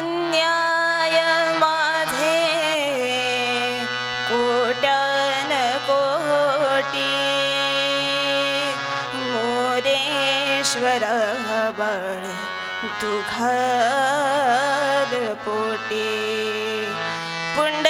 अन्याय माझे. कोट्यान कोटी. मोरेश्वर बळ तुघाल पोटी. पुंड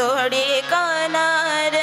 સોડે કાનાર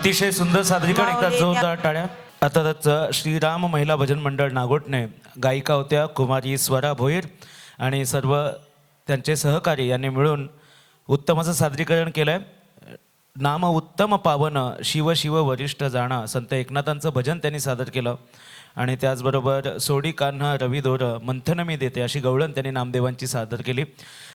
अतिशय सुंदर सादरीकरण एकदा जोरदार टाळ्या. त्याचं श्रीराम महिला भजन मंडळ नागोटणे गायिका होत्या कुमारी स्वरा भोईर आणि सर्व त्यांचे सहकारी यांनी मिळून उत्तम असं सादरीकरण केलं आहे नाम उत्तम पावन शिव शिव वरिष्ठ जाणा संत एकनाथांचं भजन त्यांनी सादर केलं. आणि त्याचबरोबर सोडी कान्हा रवी दोर मंथन मी देते अशी गवळण त्यांनी नामदेवांची सादर केली.